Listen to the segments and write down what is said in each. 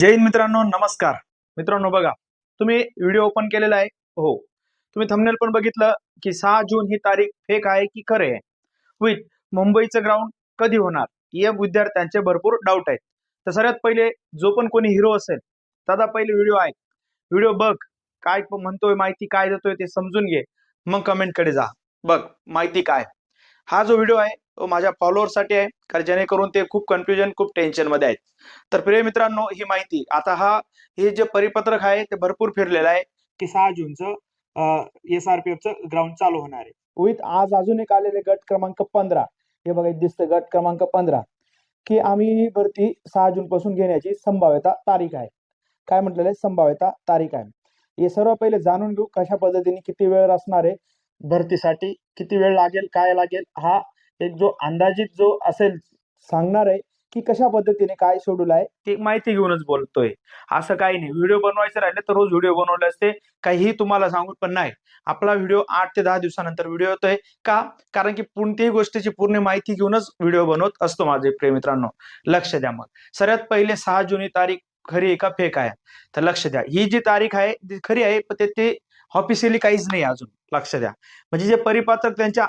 जय हिंद मित्रांनो नमस्कार. मित्रांनो बघा तुम्ही व्हिडिओ ओपन केलेला आहे? हो. तुम्ही थंबनेल पण बघितलं की सहा जून ही तारीख फेक आहे की खरे आहे? विथ मुंबईचं ग्राउंड कधी होणार? या विद्यार्थ्यांचे भरपूर डाऊट आहेत. तर सर्वात पहिले जो पण कोणी हिरो असेल त्याचा पहिले व्हिडिओ आहे व्हिडिओ बघ काय म्हणतोय माहिती काय देतोय ते समजून घे. मग कमेंटकडे जा. बघ माहिती काय? हा जो व्हिडिओ आहे माझ्या फॉलोअरसाठी आहे. कारण जेणेकरून ते खूप कन्फ्युजन खूप टेन्शनमध्ये आहेत. तर प्रिय मित्रांनो ही माहिती आता हा हे जे परिपत्रक आहे ते भरपूर फिरलेलं आहे की सहा जूनचं एस आर पी एफचं ग्राउंड चालू होणार आहे. विथ आज अजून एक आलेले गट क्रमांक पंधरा. हे बघा दिसतं गट क्रमांक पंधरा. की आम्ही ही भरती सहा जून पासून घेण्याची संभाव्यता तारीख आहे. काय म्हटलेलं आहे? संभाव्यता तारीख आहे. हे सर्व पहिले जाणून घेऊ कशा पद्धतीने किती वेळ असणार आहे भरतीसाठी किती वेळ लागेल काय लागेल हा एक जो अंदाजित जो असेल सांगणार आहे की कशा पद्धतीने काय शेड्यूल आहे ते माहिती घेऊनच बोलतोय. असं काही नाही. व्हिडिओ बनवायचे राहिले तर रोज व्हिडिओ बनवले असते. काहीही तुम्हाला सांगून पण नाही. आपला व्हिडिओ आठ ते दहा दिवसानंतर व्हिडिओ येतोय. का? कारण की कोणत्याही गोष्टीची पूर्ण माहिती घेऊनच व्हिडिओ बनवत असतो माझे प्रेमित्रांनो लक्ष द्या मग. सर्वात पहिले सहा जुनी तारीख खरी आहे का फेक आहे? तर लक्ष द्या. ही जी तारीख आहे ती खरी आहे पण ते ऑफिशियली काहीच नाही अजून लक्ष द्या. म्हणजे जे परिपात्रक त्यांच्या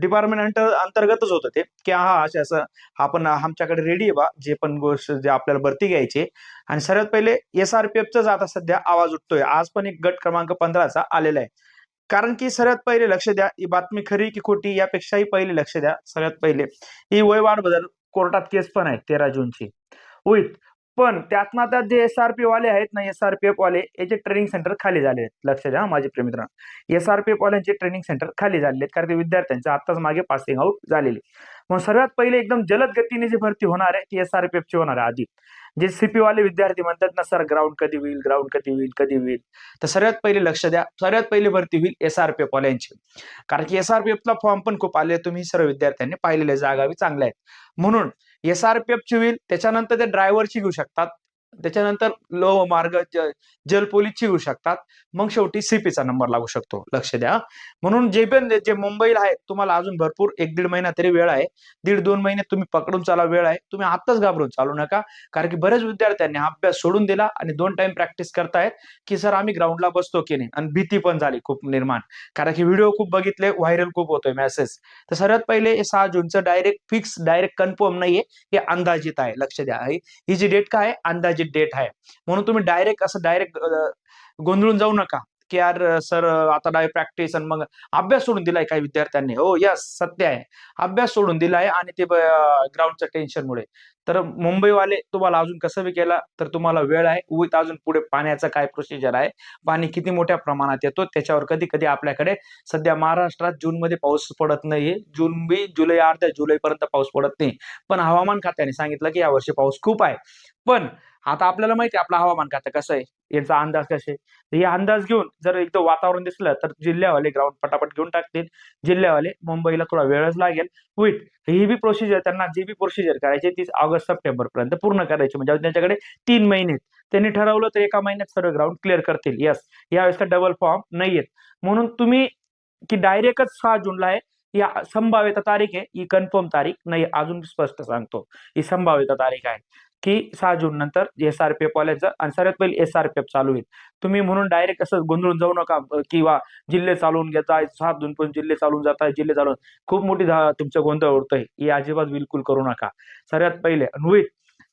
डिपार्टमेंट अंतर्गतच होतं ते की हा असं असं आपण आमच्याकडे रेडी आहे बा जे पण गोष्ट जे आपल्याला भरती घ्यायची आणि सर्वात पहिले एस आर पी एफचाच आता सध्या आवाज उठतोय. आज पण एक गट क्रमांक पंधराचा आलेला आहे. कारण की सर्वात पहिले लक्ष द्या ही बातमी खरी की खोटी यापेक्षाही पहिले लक्ष द्या सगळ्यात पहिले. ही वयवाढ बदल कोर्टात केस पण आहे तेरा जूनची. होईत पण त्यातनं आता जे एस आर पी वाले आहेत ना एस आर पी एफ वाले याचे ट्रेनिंग सेंटर खाली झाले आहेत. लक्ष द्या माझे प्रेमित्रांनो एस आर पी एफ वाल्यांचे ट्रेनिंग सेंटर खाली झालेले आहेत कारण ते विद्यार्थ्यांचे आत्ताच मागे पासिंग आउट झालेले मग सर्वात पहिले एकदम जलद गतीने जी भरती होणार आहे ती एस आर पी एफची होणार आहे आधी. जे सीपी वाले विद्यार्थी म्हणतात ना सर ग्राउंड कधी होईल ग्राउंड कधी होईल कधी होईल? तर सर्वात पहिले लक्ष द्या सर्वात पहिली भरती होईल एस आर पी एफ वाल्यांची. कारण की एस आर पी एफला फॉर्म पण खूप आले तुम्ही सर्व विद्यार्थ्यांनी पाहिलेल्या जागा बी चांगल्या आहेत. म्हणून एस आर पी एफची होईल त्याच्यानंतर ते ड्रायव्हरची घेऊ शकतात. त्याच्यानंतर लो मार्ग ज- जल शकतात. मग शेवटी सीपीचा नंबर लागू शकतो. लक्ष द्या. म्हणून जे पण जे मुंबईला आहे तुम्हाला अजून भरपूर एक दीड महिना तरी वेळ आहे. दीड दोन महिने तुम्ही पकडून चाला वेळ आहे. तुम्ही आत्ताच घाबरून चालू नका. कारण की बरेच विद्यार्थ्यांनी अभ्यास सोडून दिला आणि दोन टाइम प्रॅक्टिस करतायत की सर आम्ही ग्राउंडला बसतो की नाही? आणि भीती पण झाली खूप निर्माण. कारण की व्हिडिओ खूप बघितले व्हायरल खूप होतोय मेसेज तर सर्वात पहिले हे सहा जूनचं डायरेक्ट फिक्स डायरेक्ट कन्फर्म नाहीये. हे अंदाजित आहे. लक्ष द्या. ही जी डेट काय आहे? अंदाजित डेट आहे. म्हणून तुम्ही डायरेक्ट असं डायरेक्ट गोंधळून जाऊ नका. की यार सर आता डाय प्रॅक्टिस आणि मग अभ्यास सोडून दिलाय काही विद्यार्थ्यांनी. हो यस सत्य आहे. अभ्यास सोडून दिलाय आणि ते ग्राउंडच्या टेन्शनमुळे तर मुंबईवाले तुम्हाला अजून कसं बी केला तर तुम्हाला वेळ आहे. विथ अजून पुढे पाण्याचा काय प्रोसिजर आहे? पाणी किती मोठ्या प्रमाणात येतो? त्याच्यावर कधी कधी आपल्याकडे सध्या महाराष्ट्रात जून मध्ये पाऊस पडत नाहीये. जून बी जुलै अर्ध्या जुलैपर्यंत पाऊस पडत नाही. पण हवामान खात्याने सांगितलं की यावर्षी पाऊस खूप आहे. पण आता आपल्याला माहिती आहे आपलं हवामान खातं कसं आहे याचा अंदाज कसे हे अंदाज घेऊन जर एकदम वातावरण दिसलं तर जिल्ह्यावाले ग्राउंड पटापट घेऊन टाकतील. जिल्ह्यावाले मुंबईला थोडा वेळच लागेल. विथ ही बी प्रोसिजर त्यांना जी बी प्रोसिजर करायची ती ऑगस्ट सप्टेंबर पर्यंत पूर्ण करायची. म्हणजे त्यांच्याकडे तीन महिने त्यांनी ठरवलं तर एका महिन्यात सर्व ग्राउंड क्लिअर करतील. यस यावेळेस डबल फॉर्म नाहीयेत. म्हणून तुम्ही की डायरेक्टच सहा जूनला आहे. या संभाव्यता तारीख आहे. ही कन्फर्म तारीख नाही अजून स्पष्ट सांगतो. ही संभाव्यता तारीख आहे. की सहा जून नंतर एस आर पी एफ वाल्याचं आणि सर्वात पहिले एस आर पी एफ चालू होईल. तुम्ही म्हणून डायरेक्ट असं गोंधळून जाऊ नका किंवा जिल्हे चालवून घेताय सात जून पण जिल्हे चालून जात आहे जिल्हे चालवून खूप मोठी तुमचं गोंधळ उडतोय. हे अजिबात बिलकुल करू नका. सर्वात पहिले अनुवित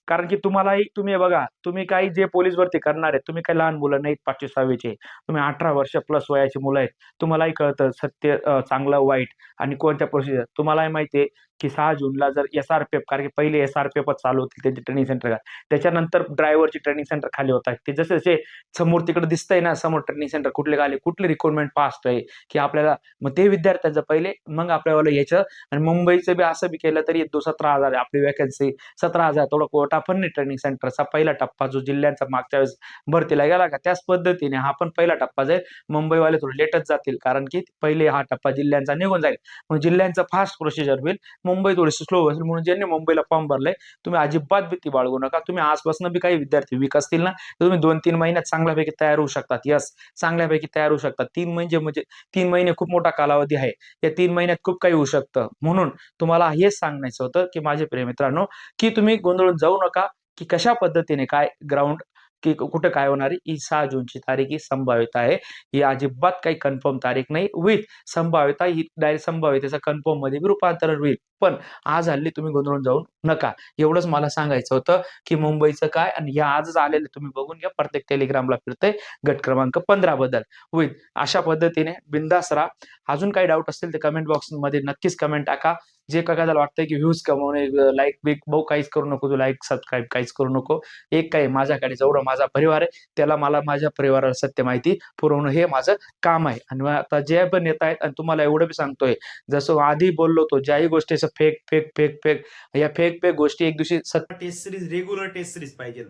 कारण की तुम्हालाही तुम्ही बघा तुम्ही काही जे पोलीस भरती करणार आहे तुम्ही काही लहान मुलं नाहीत पाचशे सहावीचे. तुम्ही अठरा वर्ष प्लस वयाची मुलं आहेत. तुम्हालाही कळतं सत्य चांगलं वाईट आणि कोणत्या प्रोसिजर तुम्हालाही माहिती आहे की सहा जूनला जर एस आर पी एफ कारण की पहिले एस आर पी एफच चालू होतील त्यांचे ट्रेनिंग सेंटर त्याच्यानंतर ड्रायव्हरचे ट्रेनिंग सेंटर खाली होतात ते जसे जसे समोर तिकडे दिसतंय ना समोर ट्रेनिंग सेंटर कुठले खाली कुठले रिक्वायरमेंट फास्ट आहे की आपल्याला मग ते विद्यार्थ्यांचं पहिले मग आपल्याला यायचं. आणि मुंबईचं बी असं बी केलं तरी दो सतरा हजार आहे. आपली वॅकन्सी सतरा हजार थोडं कोटा पण नाही ट्रेनिंग सेंटरचा पहिला टप्पा जो जिल्ह्यांचा मागच्या वेळेस भरतीला गेला का त्याच पद्धतीने हा पण पहिला टप्पा जाईल मुंबईवाले थोडे लेटच जातील. कारण की पहिले हा टप्पा जिल्ह्यांचा निघून जाईल. मग जिल्ह्यांचं फास्ट प्रोसिजर होईल. मुंबई थोडीशी स्लो असेल म्हणून ज्यांनी मुंबईला फॉर्म भरलाय तुम्ही अजिबात भीती बाळगू नका. तुम्ही आजपासून बी काही विद्यार्थी वीक असतील ना तर तुम्ही दोन तीन महिन्यात चांगल्यापैकी तयार होऊ शकतात. यस चांगल्यापैकी तयार होऊ शकतात. तीन महिने म्हणजे तीन महिने खूप मोठा कालावधी आहे. या तीन महिन्यात खूप काही होऊ शकतं. म्हणून तुम्हाला हेच सांगायचं होतं की माझे प्रिय मित्रांनो की तुम्ही गोंधळून जाऊ नका की कशा पद्धतीने काय ग्राउंड की कुठं काय होणार आहे? ही सहा जूनची तारीख ही संभाव्यता आहे. ही अजिबात काही कन्फर्म तारीख नाही. विथ संभाव्यता ही डायरेक्ट संभाव्यतेचा कन्फर्ममध्ये रूपांतरण होईल. पण आज हल्ली तुम्ही गोंधळून जाऊ नका. एवढंच मला सांगायचं होतं की मुंबईचं काय आणि हे आजच आलेलं तुम्ही बघून घ्या. प्रत्येक टेलिग्रामला फिरतंय. गट क्रमांक पंधरा बद्दल होईल अशा पद्धतीने बिंदास राहा. अजून काही डाऊट असतील तर कमेंट बॉक्समध्ये नक्कीच कमेंट टाका. जे एखाद्याला वाटतंय की व्ह्यूज कमवणे लाईक बिक भाऊ काहीच करू नको तू लाईक सबस्क्राईब काहीच करू नको. एक काही माझ्याकडे जेवढं माझा परिवार आहे त्याला मला माझ्या परिवाराला सत्य माहिती पुरवणं हे माझं काम आहे. आणि आता जे पण येत आहेत आणि तुम्हाला एवढं बी सांगतोय जसं आधी बोललो तो ज्याही गोष्टीचं फेक फेक फेक फेक या फेक फेक गोष्टी एक दिवशी test series regular test series पाहिजे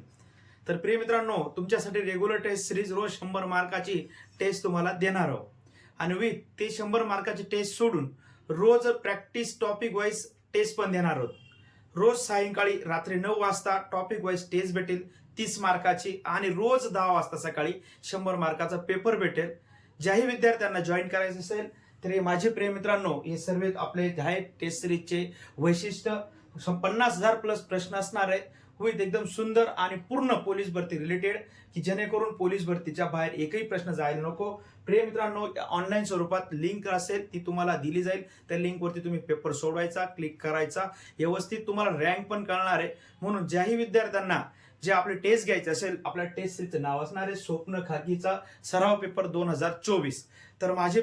तर प्रिय मित्रांनो तुमच्यासाठी रेग्युलर टेस्ट सिरीज रोज शंभर मार्काची टेस्ट तुम्हाला देणार आहोत. आणि विथ ते शंभर मार्काची टेस्ट सोडून रोज प्रॅक्टिस टॉपिक वाईज टेस्ट पण देणार आहोत. रोज सायंकाळी रात्री नऊ वाजता टॉपिक वाईज टेस्ट भेटेल तीस मार्काची आणि रोज दहा वाजता सकाळी शंभर मार्काचा पेपर भेटेल. ज्याही विद्यार्थ्यांना जॉईन करायचं असेल तर हे माझे प्रिय मित्रांनो हे सर्व आपले जे टेस्ट सिरीजचे वैशिष्ट्य. पन्नास हजार प्लस प्रश्न असणार आहे विथ एकदम सुंदर आणि पूर्ण पोलीस भरती रिलेटेड की जेणेकरून पोलीस भरतीच्या बाहेर एकही प्रश्न जायला नको. प्रिय मित्रांनो ऑनलाईन स्वरूपात लिंक असेल ती तुम्हाला दिली जाईल. त्या लिंकवरती तुम्ही पेपर सोडवायचा क्लिक करायचा. व्यवस्थित तुम्हाला रँक पण कळणार आहे. म्हणून ज्याही विद्यार्थ्यांना जे आपले टेस्ट घ्यायचे असेल आपल्या टेस्ट सिरीजचं नाव असणार आहे स्वप्न खाकीचा सराव पेपर दोन हजार चोवीस. तर माझे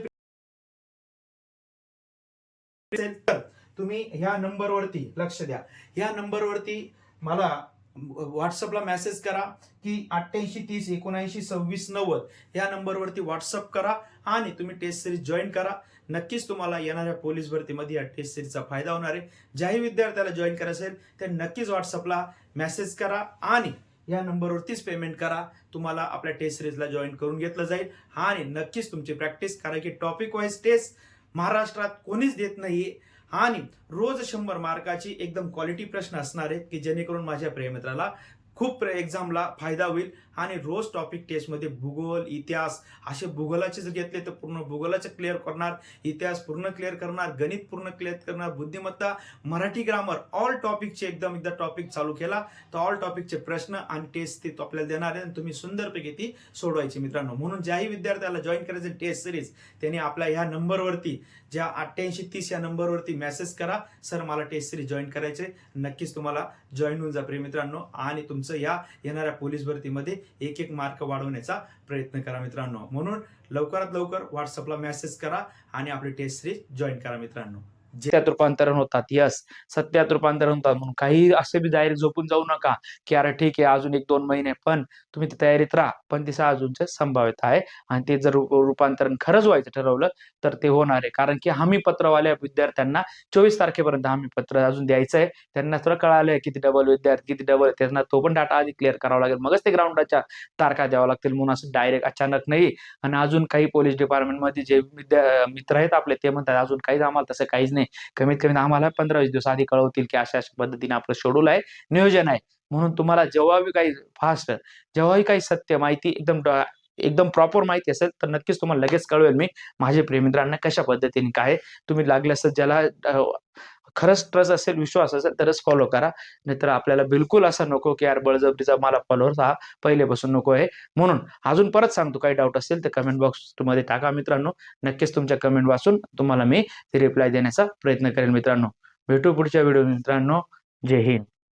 तर तुम्ही ह्या नंबरवरती लक्ष द्या. ह्या नंबरवरती मला व्हॉट्सअपला मेसेज करा की अठ्ठ्याऐंशी तीस एकोणऐंशी सव्वीस नव्वद या नंबरवरती व्हॉट्सअप करा आणि तुम्ही टेस्ट सिरीज जॉईन करा. नक्कीच तुम्हाला येणाऱ्या पोलीस भरतीमध्ये या टेस्ट सिरीजचा फायदा होणार आहे. ज्याही विद्यार्थ्याला जॉईन करायचं असेल ते नक्कीच व्हॉट्सअपला मेसेज करा आणि या नंबरवरतीच पेमेंट करा. तुम्हाला आपल्या टेस्ट सिरीजला जॉईन करून घेतलं जाईल. आणि नक्कीच तुमची प्रॅक्टिस कारण की टॉपिक वाईज टेस्ट महाराष्ट्रात कोणीच देत नाही आणि रोज शंभर मार्काची एकदम क्वालिटी प्रश्न असणार आहेत की जेणेकरून माझ्या प्रेमित्राला खूप एक्झामला फायदा होईल. आणि रोज टॉपिक टेस्टमध्ये भूगोल इतिहास असे भूगोलाचे जर घेतले तर पूर्ण भूगोलाचे क्लिअर करणार इतिहास पूर्ण क्लिअर करणार गणित पूर्ण क्लिअर करणार बुद्धिमत्ता मराठी ग्रामर ऑल टॉपिकचे एकदम एकदा टॉपिक चालू केला तर ऑल टॉपिकचे प्रश्न आणि टेस्ट ते तो आपल्याला देणार आहे. आणि तुम्ही सुंदरपैकी ती सोडवायची मित्रांनो. म्हणून ज्याही विद्यार्थ्याला जॉईन करायचे टेस्ट सिरीज त्यांनी आपल्या ह्या नंबरवरती ज्या अठ्ठ्याऐंशी तीस या नंबरवरती मेसेज करा. सर मला टेस्ट सिरीज जॉईन करायचे नक्कीच तुम्हाला जॉईन होऊन जा प्रिय मित्रांनो. आणि तुमचं या येणाऱ्या पोलीस भरतीमध्ये एक एक मार्क वाढवण्याचा प्रयत्न करा मित्रांनो. म्हणून लवकरात लवकर व्हॉट्सअपला मेसेज करा आणि आपली टेस्ट सिरीज जॉईन करा मित्रांनो. सत्यात रूपांतरण होतात. यस सत्यात रूपांतरण होतात. म्हणून काही असे बी डायरेक्ट झोपून जाऊ नका की अरे ठीक आहे अजून एक दोन महिने पण तुम्ही तयारीत राहा. पण तिचं अजूनच संभाव्यता आहे आणि ते जर रूपांतरण खरंच व्हायचं ठरवलं तर ते होणार आहे. कारण की हमी पत्रवाल्या विद्यार्थ्यांना चोवीस तारखेपर्यंत हमी पत्र अजून द्यायचं आहे. त्यांना थोडं कळालंय किती डबल विद्यार्थी किती डबल त्यांना तो पण डाटा आधी क्लिअर करावा लागेल. मगच ते ग्राउंडाच्या तारखा द्यावा लागतील. म्हणून असं डायरेक्ट अचानक नाही. आणि अजून काही पोलीस डिपार्टमेंटमध्ये जे विद्या मित्र आहेत आपले ते म्हणतात अजून काहीच आम्हाला तसं काहीच नाही कमीत कमी आम्हाला पंधरा वीस दिवस आधी कळवतील की अशा अशा पद्धतीने आपलं शेड्यूल आहे नियोजन आहे. म्हणून तुम्हाला जेव्हा बी काही फास्ट जेव्हाही काही सत्य माहिती एकदम एकदम प्रॉपर माहिती असेल तर नक्कीच तुम्हाला लगेच कळवेल मी. माझे प्रेमित्रांना कशा पद्धतीने काय तुम्ही लागले असत ज्याला खरंच ट्रस्ट असेल विश्वास असेल तरच फॉलो करा. नाहीतर आपल्याला बिलकुल असं नको की यार बळजबरीचा मला फॉलोअर्स हा पहिलेपासून नको आहे. म्हणून अजून परत सांगतो काही डाऊट असेल तर कमेंट बॉक्समध्ये टाका मित्रांनो. नक्कीच तुमच्या कमेंट वाचून तुम्हाला मी ते रिप्लाय देण्याचा प्रयत्न करेन मित्रांनो. भेटू पुढच्या व्हिडिओ मित्रांनो. जय हिंद.